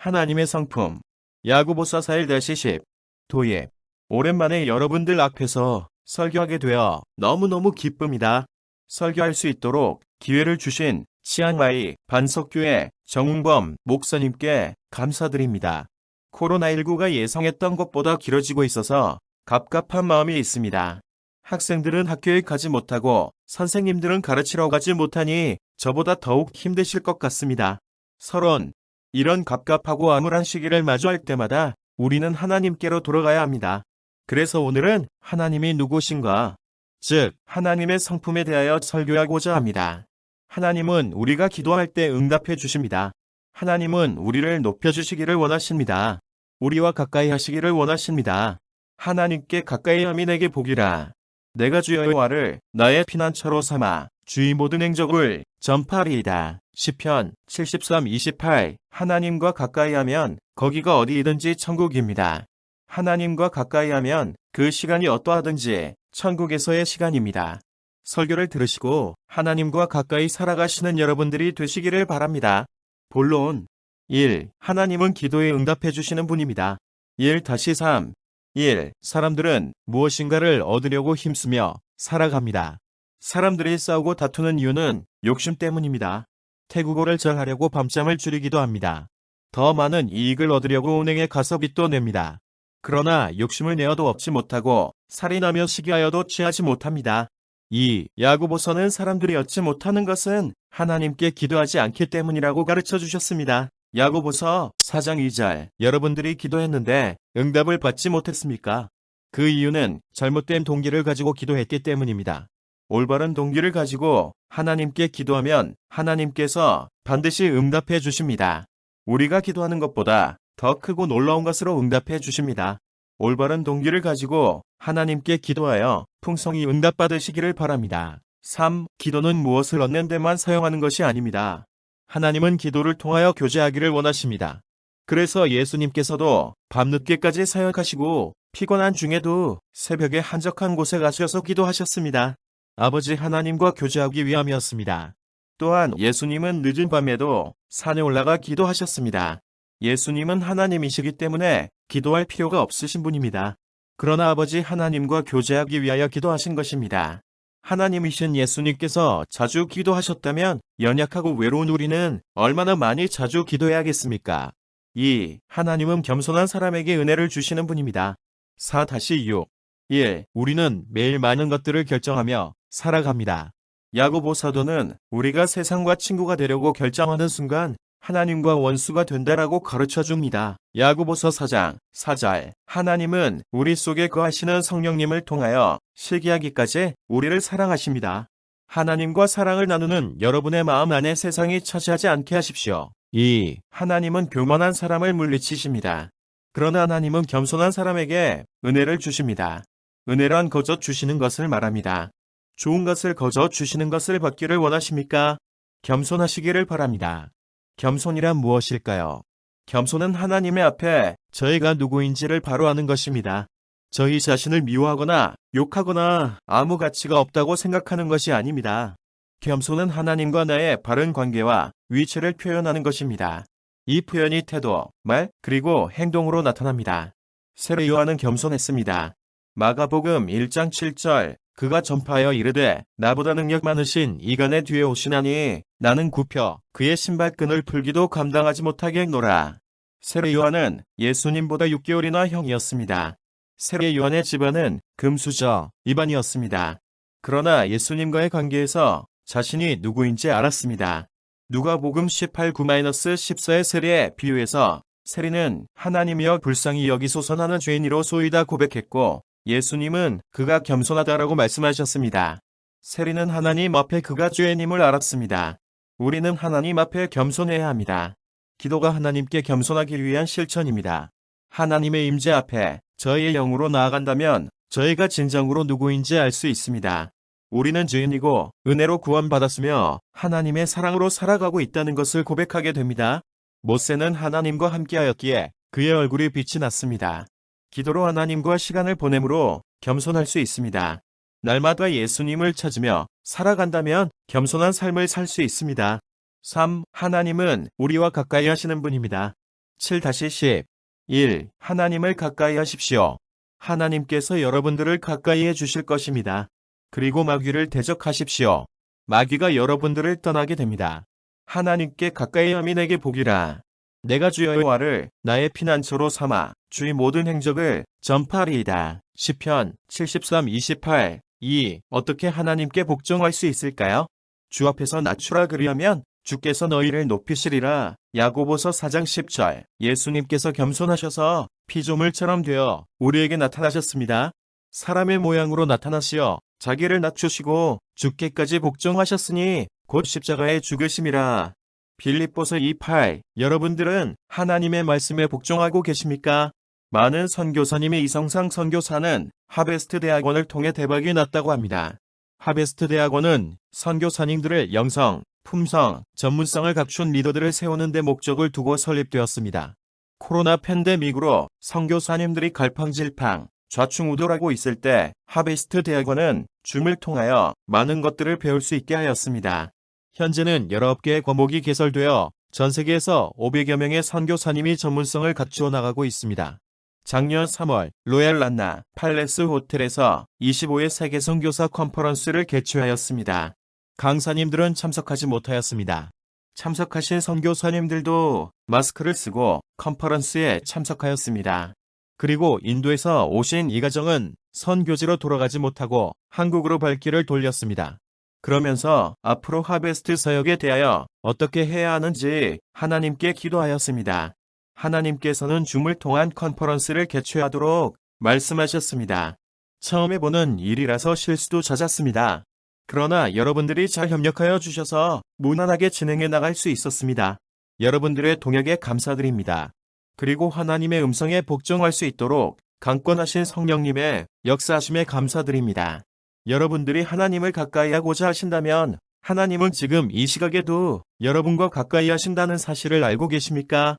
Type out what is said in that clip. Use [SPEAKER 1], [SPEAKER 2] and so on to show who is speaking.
[SPEAKER 1] 하나님의 성품. 야구보사 4일-10 도예. 오랜만에 여러분들 앞에서 설교하게 되어 너무너무 기쁩니다. 설교할 수 있도록 기회를 주신 치앙마이 반석교회 정웅범 목사님께 감사드립니다. 코로나19가 예상했던 것보다 길어지고 있어서 갑갑한 마음이 있습니다. 학생들은 학교에 가지 못하고 선생님들은 가르치러 가지 못하니 저보다 더욱 힘드실 것 같습니다. 서론. 이런 갑갑하고 암울한 시기를 마주할 때마다 우리는 하나님께로 돌아가야 합니다. 그래서 오늘은 하나님이 누구신가? 즉, 하나님의 성품에 대하여 설교하고자 합니다. 하나님은 우리가 기도할 때 응답해 주십니다. 하나님은 우리를 높여주시기를 원하십니다. 우리와 가까이 하시기를 원하십니다. 하나님께 가까이 함이 내게 복이라. 내가 주 여호와를 나의 피난처로 삼아 주의 모든 행적을 전파하리이다. 시편 73, 28 하나님과 가까이 하면 거기가 어디이든지 천국입니다. 하나님과 가까이 하면 그 시간이 어떠하든지 천국에서의 시간입니다. 설교를 들으시고 하나님과 가까이 살아가시는 여러분들이 되시기를 바랍니다. 본론 1. 하나님은 기도에 응답해 주시는 분입니다. 1 다시 3. 1. 사람들은 무엇인가를 얻으려고 힘쓰며 살아갑니다. 사람들이 싸우고 다투는 이유는 욕심 때문입니다. 태국어를 잘하려고 밤잠을 줄이기도 합니다. 더 많은 이익을 얻으려고 은행에 가서 빚도 냅니다. 그러나 욕심을 내어도 얻지 못하고 살인하며 시기하여도 취하지 못합니다. 2. 야구보서는 사람들이 얻지 못하는 것은 하나님께 기도하지 않기 때문이라고 가르쳐 주셨습니다. 야고보서 4장 2절 여러분들이 기도했는데 응답을 받지 못했습니까? 그 이유는 잘못된 동기를 가지고 기도했기 때문입니다. 올바른 동기를 가지고 하나님께 기도하면 하나님께서 반드시 응답해 주십니다. 우리가 기도하는 것보다 더 크고 놀라운 것으로 응답해 주십니다. 올바른 동기를 가지고 하나님께 기도하여 풍성히 응답받으시기를 바랍니다. 3. 기도는 무엇을 얻는 데만 사용하는 것이 아닙니다. 하나님은 기도를 통하여 교제하기를 원하십니다. 그래서 예수님께서도 밤늦게까지 사역하시고 피곤한 중에도 새벽에 한적한 곳에 가셔서 기도하셨습니다. 아버지 하나님과 교제하기 위함이었습니다. 또한 예수님은 늦은 밤에도 산에 올라가 기도하셨습니다. 예수님은 하나님이시기 때문에 기도할 필요가 없으신 분입니다. 그러나 아버지 하나님과 교제하기 위하여 기도하신 것입니다. 하나님이신 예수님께서 자주 기도하셨다면 연약하고 외로운 우리는 얼마나 많이 자주 기도해야겠습니까? 2. 하나님은 겸손한 사람에게 은혜를 주시는 분입니다. 4-6 1. 우리는 매일 많은 것들을 결정하며 살아갑니다. 야고보 사도는 우리가 세상과 친구가 되려고 결정하는 순간 하나님과 원수가 된다라고 가르쳐 줍니다. 야고보서 4장 4절 하나님은 우리 속에 거하시는 성령님을 통하여 실기하기까지 우리를 사랑하십니다. 하나님과 사랑을 나누는 여러분의 마음 안에 세상이 차지하지 않게 하십시오. 2. 하나님은 교만한 사람을 물리치십니다. 그러나 하나님은 겸손한 사람에게 은혜를 주십니다. 은혜란 거저 주시는 것을 말합니다. 좋은 것을 거저 주시는 것을 받기를 원하십니까? 겸손하시기를 바랍니다. 겸손이란 무엇일까요? 겸손은 하나님의 앞에 저희가 누구인지를 바로 아는 것입니다. 저희 자신을 미워하거나 욕하거나 아무 가치가 없다고 생각하는 것이 아닙니다. 겸손은 하나님과 나의 바른 관계와 위치를 표현하는 것입니다. 이 표현이 태도, 말, 그리고 행동으로 나타납니다. 세례 요한은 겸손했습니다. 마가복음 1장 7절 그가 전파하여 이르되 나보다 능력 많으신 이간의 뒤에 오시나니 나는 굽혀 그의 신발끈을 풀기도 감당하지 못하겠노라. 세례 요한은 예수님보다 6개월이나 형이었습니다. 세례 요한의 집안은 금수저 입안이었습니다. 그러나 예수님과의 관계에서 자신이 누구인지 알았습니다. 누가복음 18 9-14의 세례의 비유에서 세리는 하나님이여 불쌍히 여기소서 나는 죄인이로 소이다 고백했고 예수님은 그가 겸손하다라고 말씀하셨습니다. 세리는 하나님 앞에 그가 죄인임을 알았습니다. 우리는 하나님 앞에 겸손해야 합니다. 기도가 하나님께 겸손하기 위한 실천입니다. 하나님의 임재 앞에 저희의 영으로 나아간다면 저희가 진정으로 누구인지 알 수 있습니다. 우리는 죄인이고 은혜로 구원받았으며 하나님의 사랑으로 살아가고 있다는 것을 고백하게 됩니다. 모세는 하나님과 함께하였기에 그의 얼굴이 빛이 났습니다. 기도로 하나님과 시간을 보내므로 겸손할 수 있습니다. 날마다 예수님을 찾으며 살아간다면 겸손한 삶을 살 수 있습니다. 3. 하나님은 우리와 가까이 하시는 분입니다. 7-10 1. 하나님을 가까이 하십시오. 하나님께서 여러분들을 가까이 해 주실 것입니다. 그리고 마귀를 대적하십시오. 마귀가 여러분들을 떠나게 됩니다. 하나님께 가까이 내게 복이라. 내가 주 여호와를 나의 피난처로 삼아 주의 모든 행적을 전파하리이다. 시편 73, 28 2. 어떻게 하나님께 복종할 수 있을까요? 주 앞에서 낮추라 그리하면 주께서 너희를 높이시리라. 야고보서 4장 10절. 예수님께서 겸손하셔서 피조물처럼 되어 우리에게 나타나셨습니다. 사람의 모양으로 나타나시어 자기를 낮추시고 죽게까지 복종하셨으니 곧 십자가에 죽으심이라. 빌립보서 2.8 여러분들은 하나님의 말씀에 복종하고 계십니까? 많은 선교사님의 이성상 선교사는 하베스트 대학원을 통해 대박이 났다고 합니다. 하베스트 대학원은 선교사님들의 영성, 품성, 전문성을 갖춘 리더들을 세우는 데 목적을 두고 설립되었습니다. 코로나 팬데믹으로 선교사님들이 갈팡질팡, 좌충우돌하고 있을 때 하베스트 대학원은 줌을 통하여 많은 것들을 배울 수 있게 하였습니다. 현재는 19개의 과목이 개설되어 전 세계에서 500여 명의 선교사님이 전문성을 갖추어 나가고 있습니다. 작년 3월 로얄 란나 팔레스 호텔에서 25회 세계 선교사 컨퍼런스를 개최하였습니다. 강사님들은 참석하지 못하였습니다. 참석하신 선교사님들도 마스크를 쓰고 컨퍼런스에 참석하였습니다. 그리고 인도에서 오신 이 가정은 선교지로 돌아가지 못하고 한국으로 발길을 돌렸습니다. 그러면서 앞으로 하베스트 사역에 대하여 어떻게 해야 하는지 하나님께 기도하였습니다. 하나님께서는 줌을 통한 컨퍼런스를 개최하도록 말씀하셨습니다. 처음 해보는 일이라서 실수도 잦았습니다. 그러나 여러분들이 잘 협력하여 주셔서 무난하게 진행해 나갈 수 있었습니다. 여러분들의 동역에 감사드립니다. 그리고 하나님의 음성에 복종할 수 있도록 강권하신 성령님의 역사하심에 감사드립니다. 여러분들이 하나님을 가까이 하고자 하신다면 하나님은 지금 이 시각에도 여러분과 가까이 하신다는 사실을 알고 계십니까?